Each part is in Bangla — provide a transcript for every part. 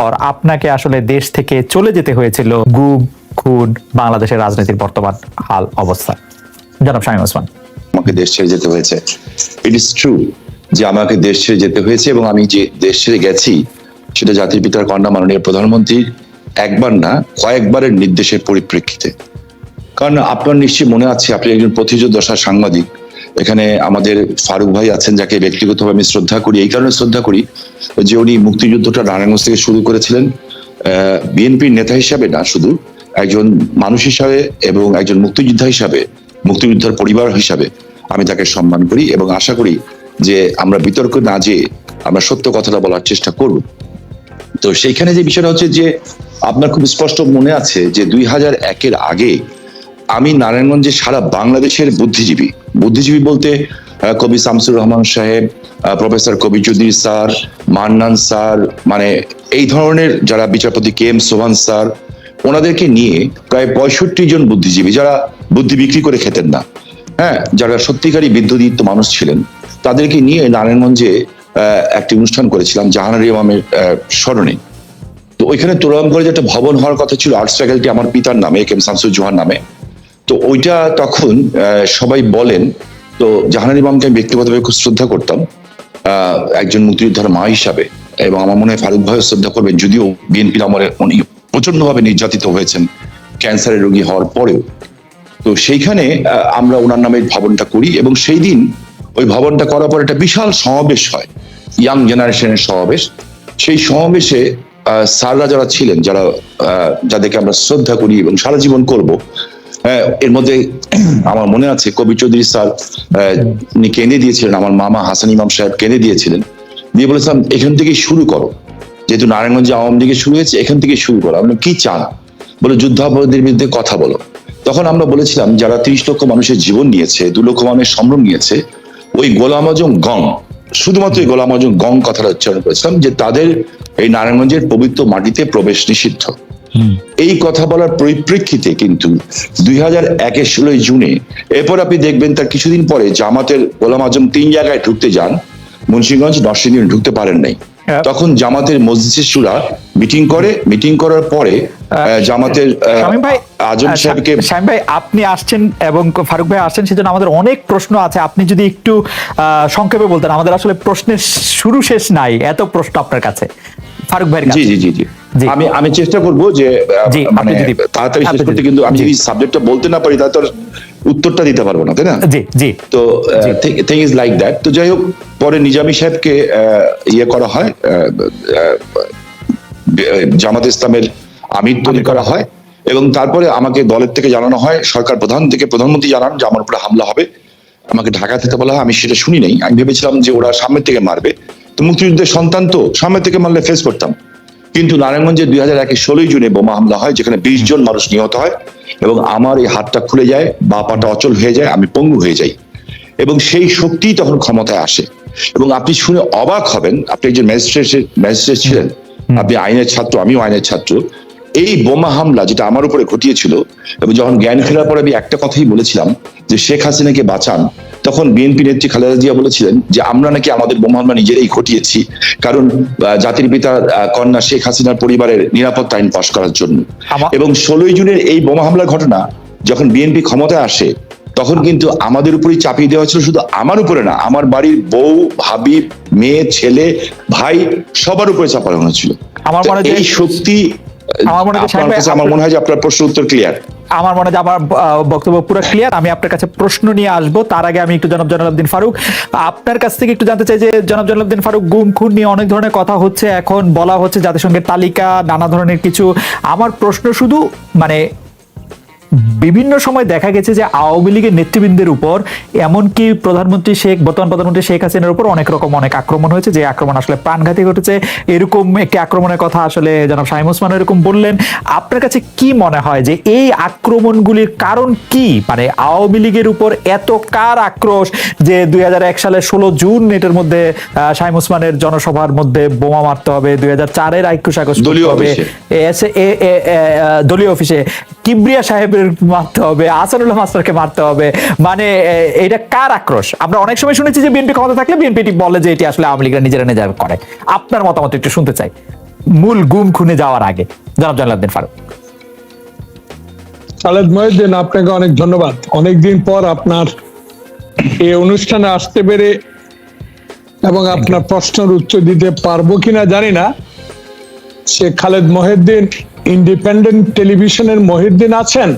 আপনাকে আসলে দেশ থেকে চলে যেতে হয়েছিল গুম খুন বাংলাদেশের রাজনীতির বর্তমান হাল, অবস্থা। জনাব শামীম ওসমান। আমাকে দেশ ছেড়ে যেতে হয়েছে। ইট ইস ট্রু যে আমাকে দেশ ছেড়ে যেতে হয়েছে এবং আমি যে দেশ ছেড়ে গেছি, সেটা জাতির পিতার কন্যা মাননীয় প্রধানমন্ত্রীর একবার না, কয়েকবারের নির্দেশের পরিপ্রেক্ষিতে। কারণ আপনার নিশ্চয়ই মনে আছে, আপনি একজন প্রতিযোদ্ধশার সাংবাদিক। এখানে আমাদের ফারুক ভাই আছেন, যাকে ব্যক্তিগতভাবে আমি শ্রদ্ধা করি। এই কারণে শ্রদ্ধা করি যে উনি মুক্তিযুদ্ধটা নারায়ণগঞ্জ থেকে শুরু করেছিলেন। বিএনপির নেতা হিসাবে না, শুধু একজন মানুষ হিসাবে এবং একজন মুক্তিযোদ্ধা হিসাবে, মুক্তিযোদ্ধার পরিবার হিসাবে আমি তাকে সম্মান করি এবং আশা করি যে আমরা বিতর্ক না যে আমরা সত্য কথাটা বলার চেষ্টা করব। তো সেইখানে যে বিষয়টা হচ্ছে যে আপনার খুব স্পষ্ট মনে আছে যে দুই হাজার একের আগে আমি নারায়ণগঞ্জে সারা বাংলাদেশের বুদ্ধিজীবী। বুদ্ধিজীবী বলতে কবি শামসুর রহমান সাহেব প্রফেসর কবি চৌধুরী স্যার, মান্নান স্যার মানে এই ধরনের যারা বিচারপতি কে এম সোহান স্যার, ওনাদেরকে নিয়ে প্রায় পঁয়ষট্টি জন বুদ্ধিজীবী, যারা বুদ্ধি বিক্রি করে খেতেন না হ্যাঁ যারা সত্যিকারী বিদ্যুদীপ্ত মানুষ ছিলেন, তাদেরকে নিয়ে নারায়ণগঞ্জে একটি অনুষ্ঠান করেছিলাম জাহানার ইমামের স্মরণে। তো ওইখানে তোরাম করে যে একটা ভবন হওয়ার কথা ছিল, আর্টস ফ্যাকাল্টি আমার পিতার নামে কেম শামসুর জোহার নামে। তো ওইটা তখন সবাই বলেন, তো জাহানার ইমামকে আমি ব্যক্তিগতভাবে খুব শ্রদ্ধা করতাম একজন মুক্তিযোদ্ধার মা হিসাবে। এবং আমার মনে হয় ফারুক ভাইও শ্রদ্ধা করবেন, যদিও বিএনপির আমলে উনি প্রচন্ডভাবে নির্যাতিত হয়েছেন, ক্যান্সারের রোগী হওয়ার পরেও। তো সেইখানে আমরা ওনার নামে ভবনটা করি এবং সেই দিন ওই ভবনটা করার পর একটা বিশাল সমাবেশ হয়, ইয়াং জেনারেশনের সমাবেশ। সেই সমাবেশে স্যাররা যারা ছিলেন, যারা যাদেরকে আমরা শ্রদ্ধা করি এবং সারা জীবন করব এর মধ্যে আমার মনে আছে কবি চৌধুরী স্যার উনি কেঁদে দিয়েছিলেন, আমার মামা হাসান ইমাম সাহেব কেঁদে দিয়েছিলেন। দিয়ে বলেছিলাম, এখান থেকে শুরু করো। যেহেতু নারায়ণগঞ্জে আওয়ামী লীগের শুরু হয়েছে, এখান থেকে শুরু করো। আমরা কি চান? বলে যুদ্ধাপরাধীর বিরুদ্ধে কথা বলো। তখন আমরা বলেছিলাম, যারা ত্রিশ লক্ষ মানুষের জীবন নিয়েছে, দু লক্ষ মানুষের সম্ভ্রম নিয়েছে, ওই গোলাম আজম গং শুধুমাত্র এই গোলাম আজম গং কথাটা উচ্চারণ করেছিলাম, যে তাদের এই নারায়ণগঞ্জের পবিত্র মাটিতে প্রবেশ নিষিদ্ধ। এই কথা বলার পরিপ্রেক্ষিতে কিন্তু দুই হাজার একের ষোলোই জুনে এরপর আপনি দেখবেন তার কিছুদিন পরে জামাতের গোলাম আজম তিন জায়গায় ঢুকতে যান। মুন্সিগঞ্জ নরসিংদী ঢুকতে পারেন নাই। হ্যাঁ। তখন জামাতের মসজিদ সুরা মিটিং করে মিটিং করার পরে জামাতের আজম সাহেবকে শামীম ভাই আপনি আসছেন এবং ফারুক ভাই আসছেন সেজন্য আমাদের অনেক প্রশ্ন আছে। আপনি যদি একটু আহ, সংক্ষেপে বলতেন আমাদের আসলে প্রশ্নের শুরু শেষ নাই এত প্রশ্ন আপনার কাছে। ফারুক ভাইয়ের কাছে। জি জি জি। আমি আমি চেষ্টা করব যে মানে তাড়াতাড়ি শেষ করতে কিন্তু আমি যদি সাবজেক্টটা বলতে না পারি তাহলে উত্তরটা দিতে পারব না তাই না? জি জি। তো থিং ইজ লাইক দ্যাট তো যাই হোক পরে নিজামী সাহেবকে ইয়ে করা হয় জামাত ইসলামের আমির তৈরি করা হয় এবং তারপরে আমাকে দলের থেকে জানানো হয় সরকার প্রধান থেকে প্রধানমন্ত্রী জানান যে আমার উপরে হামলা হবে। আমাকে ঢাকা থেকে বলা হয় আমি সেটা শুনি নাই। আমি ভেবেছিলাম যে ওরা সামনের থেকে মারবে। তো মুক্তিযুদ্ধের সন্তান তো সামনের থেকে মারলে ফেস করতাম। কিন্তু নারায়ণগঞ্জে দুই হাজার একের ষোলোই জুনে বোমা হামলা হয় যেখানে বিশ জন মানুষ নিহত হয় এবং আমার এই হাতটা খুলে যায় বা পাটা অচল হয়ে যায় আমি পঙ্গু হয়ে যাই। এবং সেই শক্তি তখন ক্ষমতায় আসে। এবং আপনি শুনে অবাক হবেন আপনি একজন ম্যাজিস্ট্রেট ম্যাজিস্ট্রেট ছিলেন আপনি আইনের ছাত্র আমিও আইনের ছাত্র। এই বোমা হামলা যেটা আমার উপরে ঘটিয়েছিল এবং যখন জ্ঞান ফেরার পরে আমি একটা কথাই বলেছিলাম যে শেখ হাসিনাকে বাঁচান তখন বিএনপি নেত্রী খালেদা জিয়া বলেছিলেন যে আমরা নাকি আমাদের বোমা হামলা নিজেরাই ঘটিয়েছি কারণ জাতির পিতা কন্যা শেখ হাসিনার পরিবারের নিরাপত্তা আইন পাশ করার জন্য। এবং ষোলোই জুনের এই বোমা হামলার ঘটনা যখন বিএনপি ক্ষমতায় আসে তখন কিন্তু আমাদের উপরেই চাপিয়ে দেওয়া হয়েছিল শুধু আমার উপরে না আমার বাড়ির বউ ভাবি মেয়ে ছেলে ভাই সবার উপরে চাপানো হয়েছিল। আমার মনে হয় এই শক্তি আমার মনে হয় আমার মনে হয় যে আপনার প্রশ্ন উত্তর ক্লিয়ার আমার মনে হয় আমার বক্তব্য পুরো ক্লিয়ার আমি আপনার কাছে প্রশ্ন নিয়ে আসব। তার আগে আমি একটু জনাব জনালুদ্দিন ফারুক আপনার কাছ থেকে একটু জানতে চাই যে জনাব জনালুদ্দিন ফারুক গুম খুন নিয়ে অনেক ধরনের কথা হচ্ছে। এখন বলা হচ্ছে জাতিসংঘের তালিকা নানা ধরনের কিছু। আমার প্রশ্ন শুধু মানে বিভিন্ন সময় দেখা গেছে যে আওয়ামী লীগের নেতৃবৃন্দের উপর এমনকি প্রধানমন্ত্রী শেখ বর্তমান প্রধানমন্ত্রী শেখ হাসিনার উপর অনেক রকম অনেক আক্রমণ হয়েছে যে আক্রমণ আসলে প্রাণঘাতী ঘটেছে। এরকম একটি আক্রমণের কথা আসলে জনাব শাহিম ওসমান এরকম বললেন। আপনার কাছে কি মনে হয় যে এই আক্রমণগুলির কারণ কি? মানে আওয়ামী লীগের উপর এত কার আক্রোশ যে দুই সালের ষোলো জুন এটার মধ্যে আহ, শাহিম ওসমানের জনসভার মধ্যে বোমা মারতে হবে দুই হাজার চারের আইকুশ আগস্ট হবে। দলীয় অফিসে। কিবরিয়া সাহেবের মারতে হবে আসানুল্লাহ মাস্টারকে মারতে হবে। মানে এটা কার আক্রোশ? আমরা অনেক সময় শুনেছি যে বিএনপি ক্ষমতা থাকলে বিএনপি বলে যে এটি আসলে আওয়ামী লীগরা নিজেরা নিজেরা করে। আপনার মতামত একটু শুনতে চাই। মূল গুম খুনে যাওয়ার আগে। জনাব জয়নালউদ্দিন ফারুক। খালেদ মহিউদ্দিন, আপনাকে অনেক ধন্যবাদ। অনেকদিন পর আপনার এই অনুষ্ঠানে আসতে পেরে এবং আপনার প্রশ্নের উত্তর দিতে পারব কিনা জানি না। সে খালেদ মহিউদ্দিন ইন্ডিপেন্ডেন্ট টেলিভিশনের মহিউদ্দিন আছেন?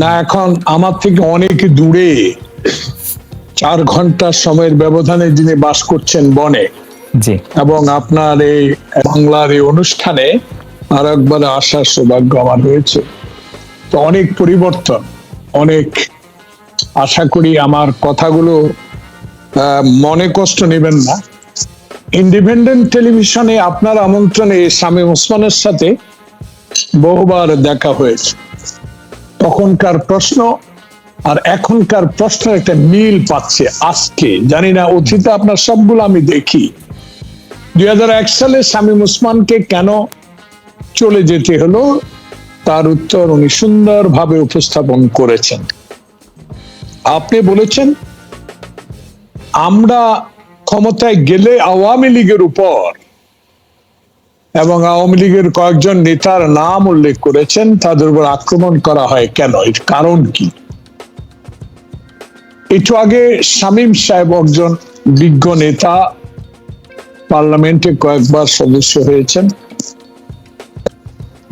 না এখন আমার থেকে অনেক দূরে। চার ঘণ্টার সময়ের ব্যবধানে যিনি বাস করছেন বনে। এবং আপনার এই বাংলার এই অনুষ্ঠানে আর একবার আসার সৌভাগ্য আমার হয়েছে। তো অনেক পরিবর্তন অনেক আশা করি আমার কথাগুলো মনে কষ্ট নেবেন না। ইন্ডিপেন্ডেন্ট টেলিভিশনে আপনার আমন্ত্রণে শামীম ওসমানের সাথে বহুবার দেখা হয়েছে। তখনকার প্রশ্ন আর এখনকার প্রশ্নের একটা মিল পাচ্ছে আজকে। জানি না অতীতে আপনার সবগুলো আমি দেখি। দুই সালে শামীম ওসমানকে কেন চলে যেতে হলো, তার উত্তর উনি সুন্দরভাবে উপস্থাপন করেছেন। আপনি বলেছেন, আমরা ক্ষমতায় গেলে আওয়ামী লীগের উপর এবং আওয়ামী লীগের কয়েকজন নেতার নাম উল্লেখ করেছেন, তাদের উপর আক্রমণ করা হয় কেন? এর কারণ কি? একটু আগে শামীম সাহেব একজন বিজ্ঞ নেতা, পার্লামেন্টে কয়েকবার সদস্য হয়েছেন।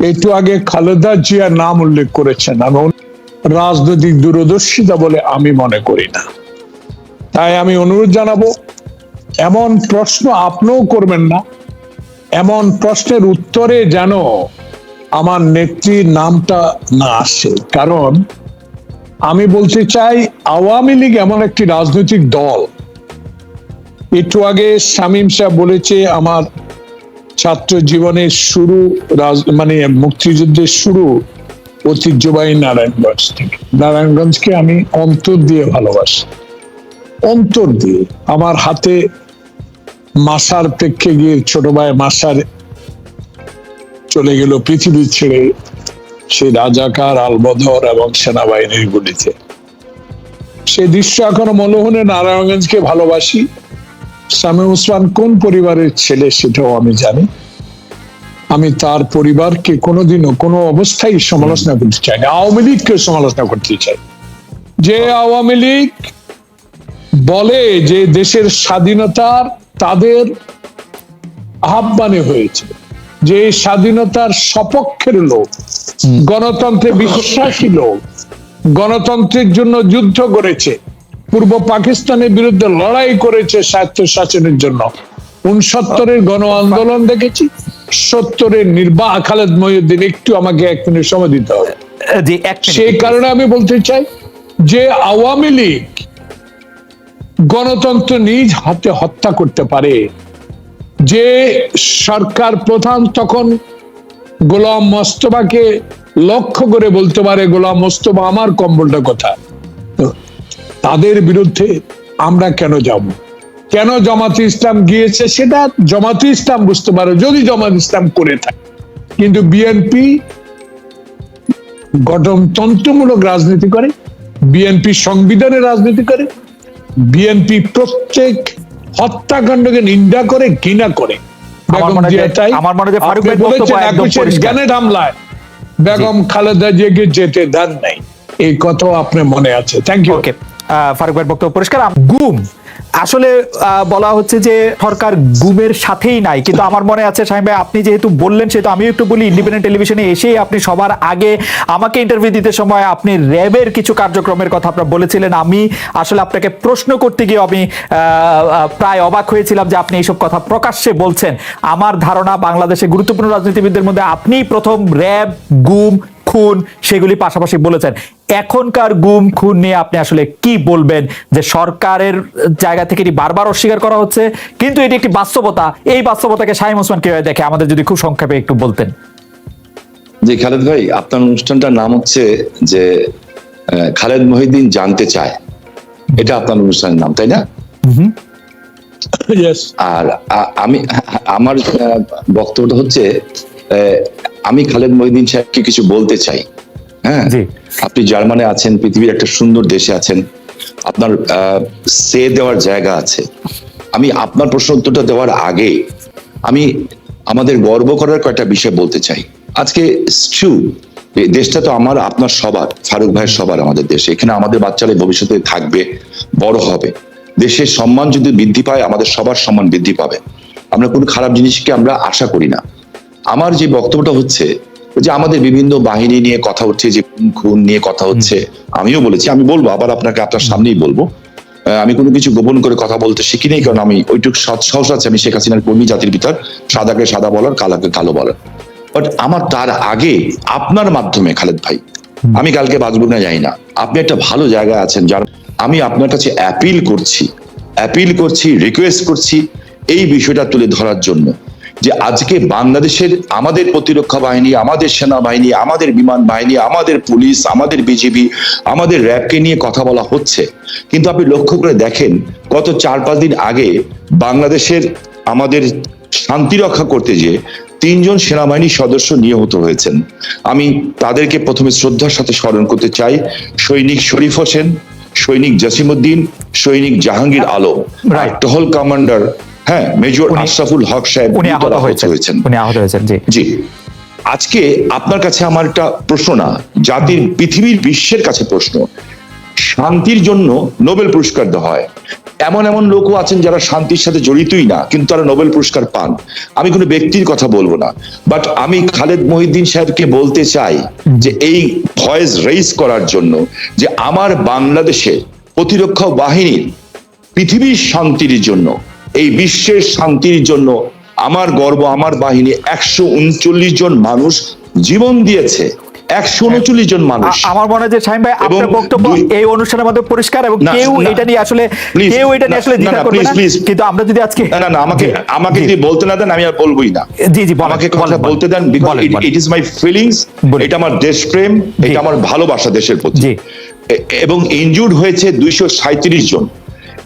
একটু আগে খালেদা জিয়ার নাম উল্লেখ করেছেন। এবং রাজনৈতিক দূরদর্শিতা বলে আমি মনে করি না। তাই আমি অনুরোধ জানাব, এমন প্রশ্ন আপনিও করবেন না। এমন প্রশ্নের উত্তরে যেন আমার নেত্রীর নামটা না আসে। কারণ আমি বলতে চাই, আওয়ামী লীগ এমন একটি রাজনৈতিক দল। একটু আগে শামীম সাহেব বলেছে, আমার ছাত্র জীবনের শুরু মানে মুক্তিযুদ্ধের শুরু ঐতিহ্যবাহী নারায়ণগঞ্জ থেকে। নারায়ণগঞ্জকে আমি অন্তর দিয়ে ভালোবাসি। অন্তর দিয়ে। আমার হাতে মাসার প্রেক্ষে গিয়ে ছোট ভাই মাসার চলে গেল পৃথিবী ছেড়ে সেই রাজাকার, আলবদর এবং সেনাবাহিনীর গুলিতে। সেই দৃশ্য এখনও মনোহনে নারায়ণগঞ্জকে ভালোবাসি। শামী উসমান কোন পরিবারের ছেলে সেটাও আমি জানি। আমি তার পরিবারকে কোনোদিনও কোনো অবস্থায় সমালোচনা করতে চাই না। আওয়ামী লীগকে সমালোচনা করতে চাই। যে আওয়ামী লীগ বলে যে দেশের স্বাধীনতার তাদের আহ্বানে হয়েছে যে স্বাধীনতার সপক্ষের লোক গণতন্ত্রে বিশ্বাসী লোক গণতন্ত্রের জন্য যুদ্ধ করেছে পূর্ব পাকিস্তানের বিরুদ্ধে লড়াই করেছে স্বায়ত্ত শাসনের জন্য। উনসত্তরের গণ আন্দোলন দেখেছি সত্তরের নির্বাহ খালেদ মহিউদ্দিন একটু আমাকে এক মিনিট সময় দিতে হবে। সেই কারণে আমি বলতে চাই যে আওয়ামী লীগ গণতন্ত্র নিজ হাতে হত্যা করতে পারে। যে সরকার প্রধান তখন গোলাম মোস্তফাকে লক্ষ্য করে বলতে পারে, গোলাম মোস্তফা, আমার কম্বলটা কোথায়? তো তাদের বিরুদ্ধে আমরা কেন যাব? কেন জামাতে ইসলাম গিয়েছে সেটা জামাতে ইসলাম বুঝতে পারে, যদি জামাত ইসলাম করে থাকে। কিন্তু বিএনপি গঠনতন্ত্রমূলক রাজনীতি করে বিএনপি সংবিধানের রাজনীতি করে বিএনপি প্রত্যেক হত্যাকাণ্ডকে নিন্দা করে ঘৃণা করে। আমার বেগম মনে হয় আমার মনে হয় ফারুক ভাই বলেছেন একুশের হামলায়। বেগম খালেদা জিয়াকে যেতে দেন নাই। এই কথাও আপনার মনে আছে। থ্যাংক ইউ ওকে ফারুক ভাই বক্তব্য পরিষ্কার। গুম। আসলে বলা হচ্ছে যে সরকার গুমের সাথেই নাই, কিন্তু আমার মনে আছে সাহেব ভাই, আপনি যেহেতু বললেন, সেহেতু আমিও একটু বলি ইন্ডিপেন্ডেন্ট টেলিভিশনে এসেই আপনি সবার আগে আমাকে ইন্টারভিউ দিতে সময় আপনি র্যাবের কিছু কার্যক্রমের কথা আপনার বলেছিলেন। আমি আসলে আপনাকে প্রশ্ন করতে গিয়ে আমি প্রায় অবাক হয়েছিলাম যে আপনি এইসব কথা প্রকাশ্যে বলছেন। আমার ধারণা বাংলাদেশে গুরুত্বপূর্ণ রাজনীতিবিদদের মধ্যে আপনি প্রথম র্যাব, গুম খুন সেগুলি পাশাপাশি বলেছেন। এখনকার গুম খুন নিয়ে আপনি আসলে কি বলবেন যে সরকারের জায়গা থেকে এটি বারবার অস্বীকার করা হচ্ছে কিন্তু এটি একটি বাস্তবতা। এই বাস্তবতাকে শাহিম ওসমান কীভাবে দেখে? আমাদের যদি খুব সংক্ষেপে একটু বলতেন। যে খালেদ ভাই আপনার অনুষ্ঠানটার নাম হচ্ছে যে আহ, খালেদ মহিউদ্দিন জানতে চায়। এটা আপনার অনুষ্ঠানের নাম তাই না? আর আমি আমার আহ, বক্তব্যটা হচ্ছে আহ, আমি খালেদ মহিউদ্দিন সাহেবকে কিছু বলতে চাই। হ্যাঁ। আপনি জার্মানে আছেন পৃথিবীর একটা সুন্দর দেশে আছেন। আপনার সে দেওয়ার জায়গা আছে। আমি আপনার প্রশ্ন উত্তরটা দেওয়ার আগে আমি আমাদের গর্ব করার কয়েকটা বিষয় বলতে চাই। আজকে ট্রু দেশটা তো আমার আপনার সবার ফারুক ভাইয়ের সবার আমাদের দেশে। এখানে আমাদের বাচ্চারা ভবিষ্যতে থাকবে বড় হবে। দেশের সম্মান যদি বৃদ্ধি পায় আমাদের সবার সম্মান বৃদ্ধি পাবে। আমরা কোনো খারাপ জিনিসকে আমরা আশা করি না। আমার যে বক্তব্যটা হচ্ছে যে আমাদের বিভিন্ন বাহিনী নিয়ে কথা হচ্ছে যে খুন নিয়ে কথা হচ্ছে আমিও বলেছি আমি বলব আবার আপনাকে আপনার সামনেই বলব। আমি কোনো কিছু গোপন করে কথা বলতে শিখি নেই কারণ আমি ওইটুক সৎ সাহস আছে আমি শেখ হাসিনার কর্মী জাতির ভিতর সাদাকে সাদা বলার কালাকে কালো বলার। বাট আমার তার আগে আপনার মাধ্যমে খালেদ ভাই আমি কালকে বাঁচবো না যাই না। আপনি একটা ভালো জায়গায় আছেন যার আমি আপনার কাছে অ্যাপিল করছি অ্যাপিল করছি রিকোয়েস্ট করছি এই বিষয়টা তুলে ধরার জন্য। যে আজকে বাংলাদেশের আমাদের প্রতিরক্ষা বাহিনী আমাদের সেনাবাহিনী আমাদের বিমান বাহিনী আমাদের পুলিশ আমাদের বিজিবি আমাদের র্যাবকে নিয়ে কথা বলা হচ্ছে। কিন্তু আপনি লক্ষ্য করে দেখেন গত চার পাঁচ দিন আগে বাংলাদেশের আমাদের শান্তি রক্ষা করতে যে তিনজন সেনাবাহিনী সদস্য নিহত হয়েছেন। আমি তাদেরকে প্রথমে শ্রদ্ধার সাথে স্মরণ করতে চাই সৈনিক শরীফ হোসেন সৈনিক জসিমউদ্দিন সৈনিক জাহাঙ্গীর আলম আর টহল কমান্ডার হ্যাঁ মেজর আশরাফুল হক সাহেব উনি আহত হয়েছেন। হয়েছেন। উনি আহত হয়েছেন জি। জি। আজকে আপনার কাছে আমার একটা প্রশ্ন না? জাতির পৃথিবীর বিশ্বের কাছে প্রশ্ন। শান্তির জন্য নোবেল পুরস্কার দেওয়া হয়। এমন এমন লোকও আছেন যারা শান্তির সাথে জড়িতই না কিন্তু তারা নোবেল পুরস্কার পান। আমি কোনো ব্যক্তির কথা বলব না বাট আমি খালেদ মহিদ্দিন সাহেবকে বলতে চাই যে এই ভয়েস রেইজ করার জন্য যে আমার বাংলাদেশে প্রতিরক্ষা বাহিনীর পৃথিবীর শান্তির জন্য এই বিশ্বের শান্তির জন্য আমার গর্ব আমার বাহিনী একশো উনচল্লিশ জন মানুষ জীবন দিয়েছে। একশো উনচল্লিশ জন মানুষ। আমার মনে হয় যে শাহিন ভাই আপনার বক্তব্য এই অনুষ্ঠানের মধ্যে পরিষ্কার এবং কেউ এটা নিয়ে আসলে কেউ এটা নিয়ে আসলে দ্বিধা করবে না। কিন্তু আমরা যদি আজকে না না আমাকে আমাকে যদি বলতে না দেন আমি আর বলবোই না। জি জি আমাকে কথা বলতে দেন। ইট ইজ মাই ফিলিংস এটা আমার দেশপ্রেম এটা আমার ভালোবাসা দেশের প্রতি। জি। এবং ইনজুর্ড হয়েছে দুইশো সাঁত্রিশ জন।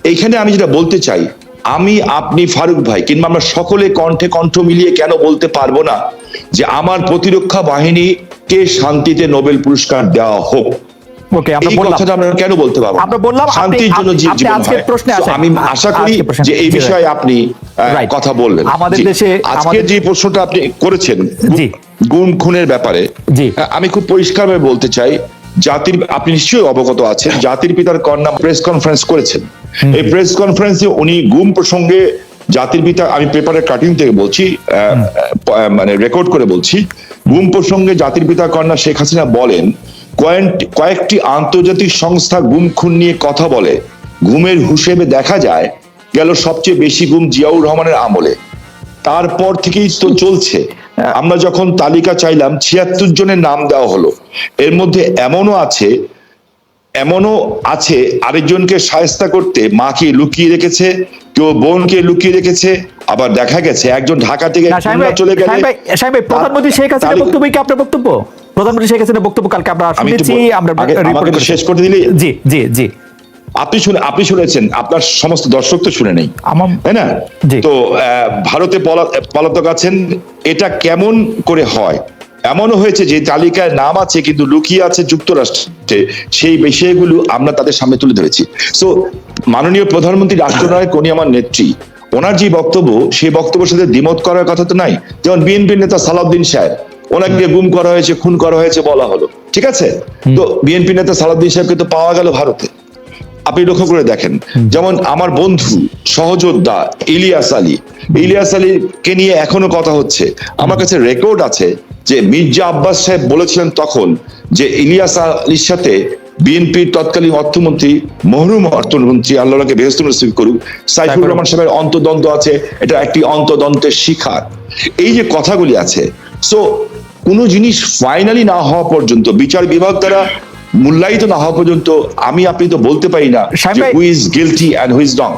এইখানে আমি যেটা বলতে চাই আমি আপনি ফারুক ভাই কিংবা আমরা সকলে কণ্ঠে কণ্ঠ মিলিয়ে কেন বলতে পারব না যে আমার প্রতিরক্ষা বাহিনীকে শান্তিতে নোবেল পুরস্কার দেওয়া হোক? ওকে আমরা বললাম। কথাটা আমরা কেন বলতে পারব আমরা বললাম, শান্তির জন্য জীবন আজকের প্রশ্নে আসেন। আমি আশা করি যে এই বিষয়ে আপনি কথা বলবেন আমাদের দেশে আজকে যে প্রশ্নটা আপনি করেছেন জি। গুম খুনের ব্যাপারে আমি খুব পরিষ্কারভাবে বলতে চাই জাতির আপনি নিশ্চয়ই অবগত আছেন জাতির পিতার কন্যা প্রেস কনফারেন্স করেছেন। এই প্রেস কনফারেন্সে উনি গুম প্রসঙ্গে জাতির পিতা আমি পেপারের কাটিং থেকে বলছি মানে রেকর্ড করে বলছি গুম প্রসঙ্গে জাতির পিতা কন্যা শেখ হাসিনা বলেন কয়েকটি কয়েকটি আন্তর্জাতিক সংস্থা গুম খুন নিয়ে কথা বলে ঘুমের হিসেবে দেখা যায় গেল সবচেয়ে বেশি গুম জিয়াউর রহমানের আমলে। তারপর থেকেই তো চলছে। আমরা যখন তালিকা চাইলাম ছিয়াত্তর জনের নাম দেওয়া হলো। এর মধ্যে এমনও আছে এমনও আছে আরেকজনকে সায়স্তা করতে মাকে লুকিয়ে রেখেছে কেউ বোনকে লুকিয়ে রেখেছে আবার দেখা গেছে একজন ঢাকা থেকে চলে ভাই প্রধানমন্ত্রী শেখ তালিকা- বক্তব্য কি আপনার বক্তব্য? প্রধানমন্ত্রী শেখ হাসিনার বক্তব্য কালকে আমরা শুনেছি আমরা। শেষ করে দিলে? জি জি জি। আপনি শুনে আপনি শুনেছেন আপনার সমস্ত দর্শক তো শুনে নেই। তাই না? তো ভারতে পলাতক আছেন এটা কেমন করে হয়? এমনও হয়েছে যে তালিকায় নাম আছে কিন্তু লুকিয়ে আছে যুক্তরাষ্ট্রে। সেই বিষয়গুলো আমরা তাদের সামনে তুলে ধরেছি। সো মাননীয় প্রধানমন্ত্রী রাষ্ট্রনায়ক উনি আমার নেত্রী। ওনার যে বক্তব্য সেই বক্তব্যের সাথে দ্বিমত করার কথা তো নাই। যেমন বিএনপির নেতা সালাউদ্দিন সাহেব ওনাকে গুম করা হয়েছে খুন করা হয়েছে বলা হলো। ঠিক আছে? তো বিএনপি নেতা সালাউদ্দিন সাহেবকে তো পাওয়া গেল ভারতে। আপনি লক্ষ্য করে দেখেন। যেমন আমার বন্ধু সহযোদ্ধা ইলিয়াস আলী। ইলিয়াস আলীকে নিয়ে এখনও কথা হচ্ছে। আমার কাছে রেকর্ড আছে যে মির্জা আব্বাস সাহেব বলেছিলেন তখন যে ইলিয়াস আলীর সাথে বিএনপির তৎকালীন অর্থমন্ত্রী মহরুম অর্থমন্ত্রী আল্লাহকে বেহস্ত নসিব করুক সাইফুর রহমান সাহেবের অন্তদন্ত আছে এটা একটি অন্তদন্তের শিখার। এই যে কথাগুলি আছে সো কোনো জিনিস ফাইনালি না হওয়া পর্যন্ত বিচার বিভাগ দ্বারা মূল্যায়িত না হওয়া পর্যন্ত আমি আপনি তো বলতে পারি না who is guilty and who is wrong